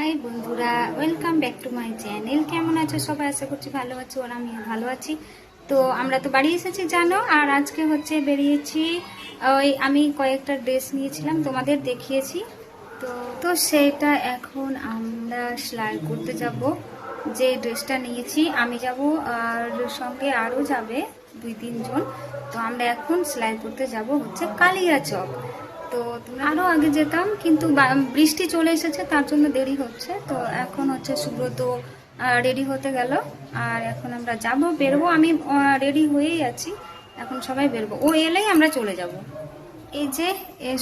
High বন্ধুরা welcome back to my channel কেমন আছো সবাই? আশা করছি ভালো আছো আর আমিও ভালো আছি। তো আমরা তো বাড়ি এসেছি, জানো? আর আজকে হচ্ছে বেরিয়েছি, ওই আমি কয়েকটা ড্রেস নিয়েছিলাম, তোমাদের দেখিয়েছি। তো তো সেটা এখন আমরা সেলাই করতে যাব। যে ড্রেসটা নিয়েছি, আমি যাব আর সঙ্গে আরও যাবে দুই তিনজন। তো আমরা এখন সেলাই করতে যাব হচ্ছে কালিয়াচক তো আরও আগে যেতাম, কিন্তু বৃষ্টি চলে এসেছে, তার জন্য দেরি হচ্ছে। তো এখন হচ্ছে সুব্রত রেডি হতে গেল। আর এখন আমরা যাব, বেরোবো। আমি রেডি হয়েই আছি। এখন সবাই বেরোবো। ও এলেই আমরা চলে যাব। এই যে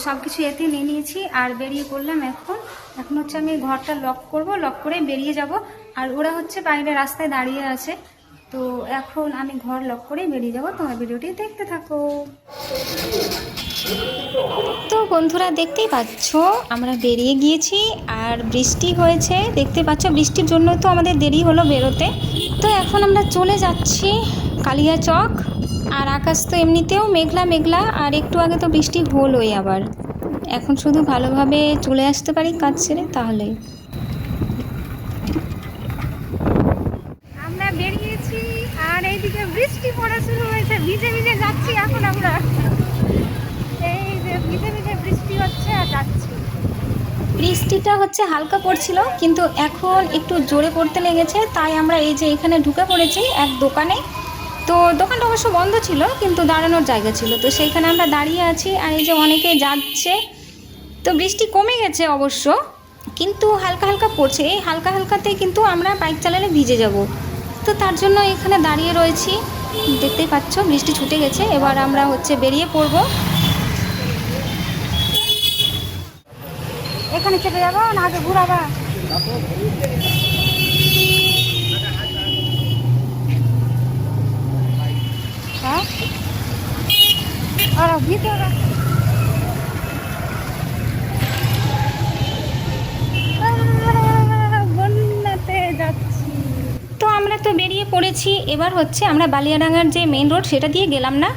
সব কিছু এতে নিয়ে নিয়েছি, আর বেরিয়ে পড়লাম এখন। এখন হচ্ছে আমি ঘরটা লক করব। লক করে বেরিয়ে যাব। আর ওরা হচ্ছে বাইরে রাস্তায় দাঁড়িয়ে আছে। তো এখন আমি ঘর লক করে বেরিয়ে যাব। তোমার ভিডিওটি দেখতে থাকো। তো বন্ধুরা, দেখতেই পাচ্ছ, আমরা বেরিয়ে গিয়েছি আর বৃষ্টি হয়েছে। দেখতে পাচ্ছ, বৃষ্টির জন্য তো আমাদের দেরি হলো বেরোতে। তো এখন আমরা চলে যাচ্ছি কালিয়া চক। আর আকাশ তো এমনিতেও মেঘলা মেঘলা, আর একটু আগে তো বৃষ্টি হলোই আবার। এখন শুধু ভালোভাবে চলে আসতে পারি কাজ ছেড়ে তাহলেই আমরা বেরিয়েছি আর এইদিকে বৃষ্টি পড়া শুরু হয়েছে। ভিজে ভিজে যাচ্ছি এখন আমরা। এই যে ভিজে ভিজে বৃষ্টি হচ্ছে আর যাচ্ছি। বৃষ্টিটা হচ্ছে হালকা পড়ছিল, কিন্তু এখন একটু জোরে পড়তে লেগেছে। তাই আমরা এই যে এখানে ঢুকে পড়েছি এক দোকানে। তো দোকানটা অবশ্য বন্ধ ছিল, কিন্তু দাঁড়ানোর জায়গা ছিল। তো সেইখানে আমরা দাঁড়িয়ে আছি আর এই যে অনেকে যাচ্ছে। তো বৃষ্টি কমে গেছে অবশ্য, কিন্তু হালকা হালকা পড়ছে। এই হালকা হালকাতেই কিন্তু আমরা বাইক চালালে ভিজে যাব। তো তার জন্য এখানে দাঁড়িয়ে রয়েছি। দেখতেই পাচ্ছ, বৃষ্টি ছুটে গেছে। এবার আমরা হচ্ছে বেরিয়ে পড়ব। এখানে চেপে যাব, না আগে ঘুরাবা। হ্যাঁ? আর ভিতরে বন্যাতে যাচ্ছি তো আমরা তো বেরিয়ে পড়েছি এবার হচ্ছে আমরা বালিয়াডাঙ্গার যে মেন রোড সেটা দিয়ে গেলাম না।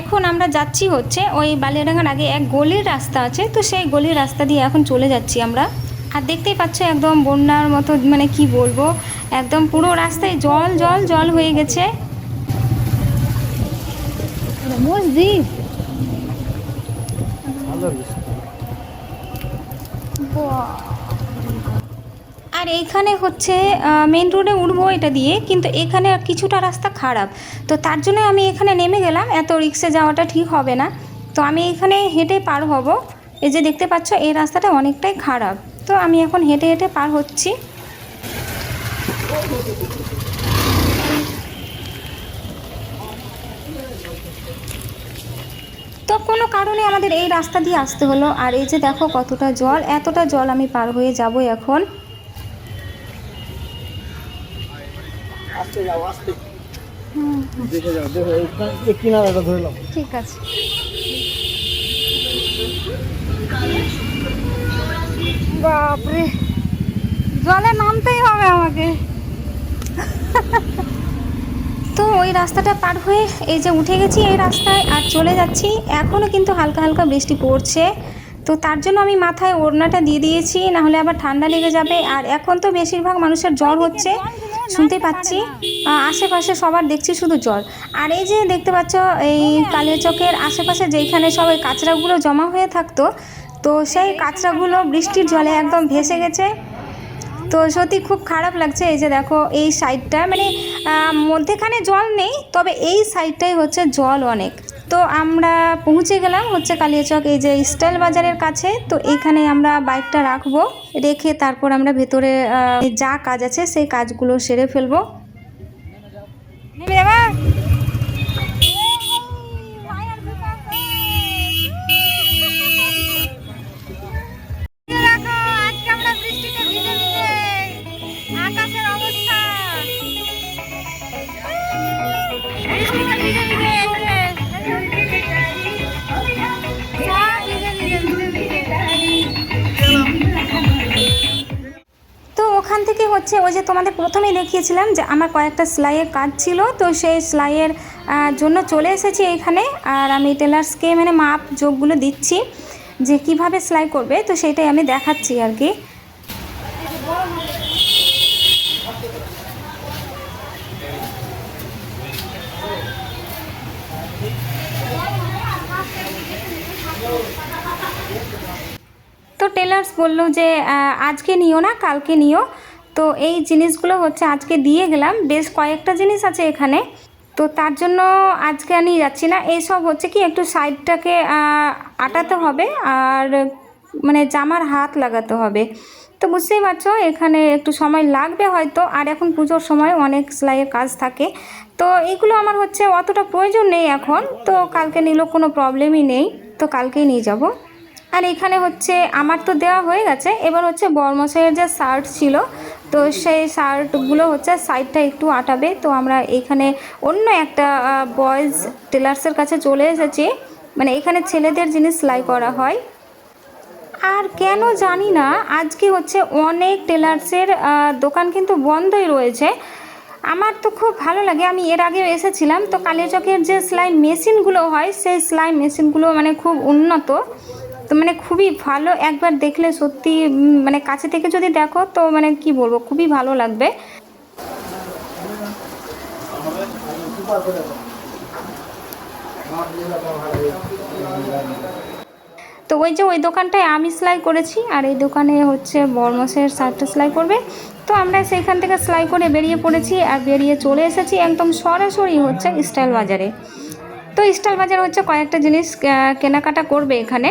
এখন আমরা যাচ্ছি হচ্ছে ওই বালিয়াডাঙ্গার আগে এক গলির রাস্তা আছে তো সেই গলির রাস্তা দিয়ে এখন চলে যাচ্ছি আমরা। আর দেখতেই পাচ্ছ একদম বন্যার মতো মানে কি বলব একদম পুরো রাস্তায় জল জল জল হয়ে গেছে। মসজিদ? আর এইখানে হচ্ছে মেন রোডে উঠবো এটা দিয়ে, কিন্তু এখানে কিছুটা রাস্তা খারাপ। তো তার জন্য আমি এখানে নেমে গেলাম, এত রিক্সে যাওয়াটা ঠিক হবে না। তো আমি এখানে হেঁটে পার হব। এই যে দেখতে পাচ্ছ, এই রাস্তাটা অনেকটাই খারাপ। তো আমি এখন হেঁটে হেঁটে পার হচ্ছি। তো কোনো কারণে আমাদের এই রাস্তা দিয়ে আসতে হলো। আর এই যে দেখো কতটা জল, এতটা জল আমি পার হয়ে যাব এখন। আস্তে যাও আস্তে। দেখে যাও দেখো এই কিনারাটা ধরে নাও। ঠিক আছে। বাপরে জলে নামতেই হবে আমাকে। তো ওই রাস্তাটা পার হয়ে এই যে উঠে গেছি এই রাস্তায় আর চলে যাচ্ছি। এখনও কিন্তু হালকা হালকা বৃষ্টি পড়ছে। তো তার জন্য আমি মাথায় ওড়নাটা দিয়ে দিয়েছি না হলে আবার ঠান্ডা লেগে যাবে। আর এখন তো বেশিরভাগ মানুষের জ্বর হচ্ছে। শুনতে পাচ্ছি। আশেপাশে সবার দেখছি শুধু জল। আর এই যে দেখতে পাচ্ছ এই কালিয়াচকের আশেপাশে যেইখানে সব ওই কাঁচরাগুলো জমা হয়ে থাকতো তো সেই কাঁচড়াগুলো বৃষ্টির জলে একদম ভেসে গেছে। তো সত্যি খুব খারাপ লাগছে এই যে দেখো, এই সাইডটা মানে মধ্যেখানে জল নেই, তবে এই সাইডটাই হচ্ছে জল অনেক। তো আমরা পৌঁছে গেলাম হচ্ছে কালিয়াচক, এই যে স্টাইল বাজারের কাছে, তো এখানে আমরা বাইকটা রাখব, রেখে তারপর আমরা ভেতরে যা কাজ আছে সেই কাজগুলো সেরে ফেলব। হচ্ছে ওই যে তোমাদের প্রথমেই দেখিয়েছিলাম যে আমার কয়েকটা সেলাইয়ের কাজ ছিল, তো সেই সেলাইয়ের জন্য চলে এসেছি এখানে। আর আমি টেলার্সকে মানে মাপ যোগগুলো দিচ্ছি যে কীভাবে সেলাই করবে, তো সেটাই আমি দেখাচ্ছি আর কি। তো টেলার্স বলল যে আজকে নিও না, কালকে নিও। তো এই জিনিসগুলো হচ্ছে আজকে দিয়ে গেলাম, বেশ কয়েকটা জিনিস আছে এখানে। তো তার জন্য আজকে আমি যাচ্ছি না। এইসব হচ্ছে কি, একটু সাইডটাকে আটাতে হবে আর মানে জামার হাত লাগাতে হবে। তো বুঝতেই পারছ, এখানে একটু সময় লাগবে হয়তো, আর এখন পুজোর সময় অনেক সেলাইয়ের কাজ থাকে। তো এগুলো আমার হচ্ছে অতটা প্রয়োজন নেই এখন, তো কালকে নিলেও কোনো প্রবলেমই নেই, তো কালকেই নিয়ে যাব। আর এখানে হচ্ছে, আমার তো দেওয়া হয়ে গেছে, এবার হচ্ছে বর্মশাইয়ের যে শার্ট ছিল তো সেই শার্টগুলো হচ্ছে সাইডটা একটু আটাবে। তো আমরা এখানে অন্য একটা বয়েজ টেলার্সের কাছে চলে এসেছি। মানে এখানে ছেলেদের জিনিস সেলাই করা হয়। আর কেন জানি না, আজকে হচ্ছে অনেক টেলার্সের দোকান কিন্তু বন্ধই রয়েছে। আমার তো খুব ভালো লাগে, আমি এর আগেও এসেছিলাম। তো কালিয়াচকের যে সেলাই মেশিনগুলো হয়, সেই সেলাই মেশিনগুলো মানে খুব উন্নত। তো মানে খুবই ভালো একবার দেখলে সত্যি মানে কাছে থেকে যদি দেখো তো মানে কি বলব, খুবই ভালো লাগবে। তো ওই যে ওই দোকানটায় আমি সেলাই করেছি, আর এই দোকানে হচ্ছে বর্মসের শার্টটা সেলাই করবে। তো আমরা সেইখান থেকে সেলাই করে বেরিয়ে পড়েছি আর বেরিয়ে চলে এসেছি একদম সরাসরি হচ্ছে স্টাইল বাজারে। তো স্টাইল বাজার হচ্ছে কয়েকটা জিনিস কেনাকাটা করবে এখানে।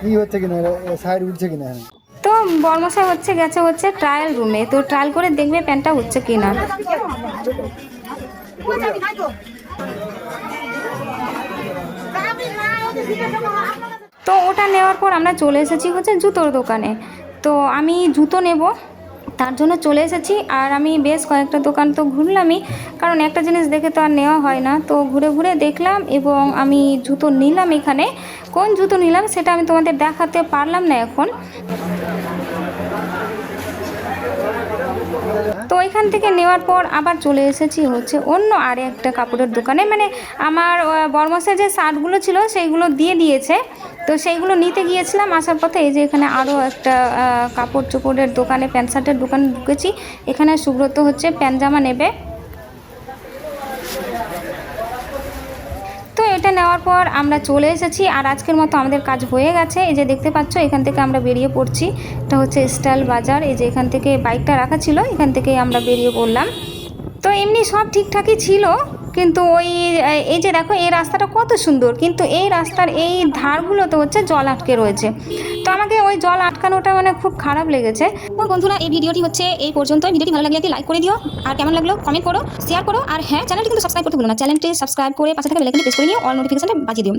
কি হচ্ছে কিনা সাইড উঠছে কিনা তো বর্মশাই হচ্ছে, গেছে হচ্ছে ট্রায়াল রুমে তো ট্রায়াল করে দেখবে প্যান্টটা হচ্ছে কিনা। তো ওটা নেওয়ার পর আমরা চলে এসেছি হচ্ছে জুতোর দোকানে। তো আমি জুতো নেব। তার জন্য চলে এসেছি আর আমি বেশ কয়েকটা দোকান তো ঘুরলামই। কারণ একটা জিনিস দেখে তো আর নেওয়া হয় না। তো ঘুরে ঘুরে দেখলাম এবং আমি জুতো নিলাম এখানে। কোন জুতো নিলাম সেটা আমি তোমাদের দেখাতে পারলাম না এখন। তো এখান থেকে নেওয়ার পর আবার চলে এসেছি হচ্ছে অন্য আর একটা কাপড়ের দোকানে। মানে আমার বর্মসের যে শার্টগুলো ছিল সেইগুলো দিয়ে দিয়েছে। তো সেইগুলো নিতে গিয়েছিলাম, আসার পথে এই যে এখানে আরও একটা কাপড় চোপড়ের দোকানে, প্যান্ট শার্টের দোকানে ঢুকেছি। এখানে সুব্রত হচ্ছে প্যান্ট জামা নেবে তো এটা নেওয়ার পর আমরা চলে এসেছি আর আজকের মতো আমাদের কাজ হয়ে গেছে। এই যে দেখতে পাচ্ছ, এখান থেকে আমরা বেরিয়ে পড়ছি। এটা হচ্ছে স্টাইল বাজার। এই যে এখান থেকে বাইকটা রাখা ছিল, এখান থেকে আমরা বেরিয়ে পড়লাম। তো এমনি সব ঠিকঠাকই ছিল। কিন্তু ওই, এই যে দেখো, এই রাস্তাটা কত সুন্দর। কিন্তু এই রাস্তার এই ধারগুলোতে হচ্ছে জল আটকে রয়েছে। তো আমাকে ওই জল আটকানোটা মানে খুব খারাপ লেগেছে। বন্ধুরা, এই ভিডিওটি হচ্ছে এই পর্যন্ত ভিডিওটি ভালো একটি লাইক করে দিও। আর কেমন লাগল কমেন্ট করো শেয়ার করো। আর হ্যাঁ চ্যানেলটি কিন্তু সাবস্ক্রাইব করতে ভুলো না। চ্যানেলটি সাবস্ক্রাইব করে পাশে থাকা বেলাইকনটি প্রেস করে নিও। অল নোটিফিকেশনটা বাজিয়ে দিও।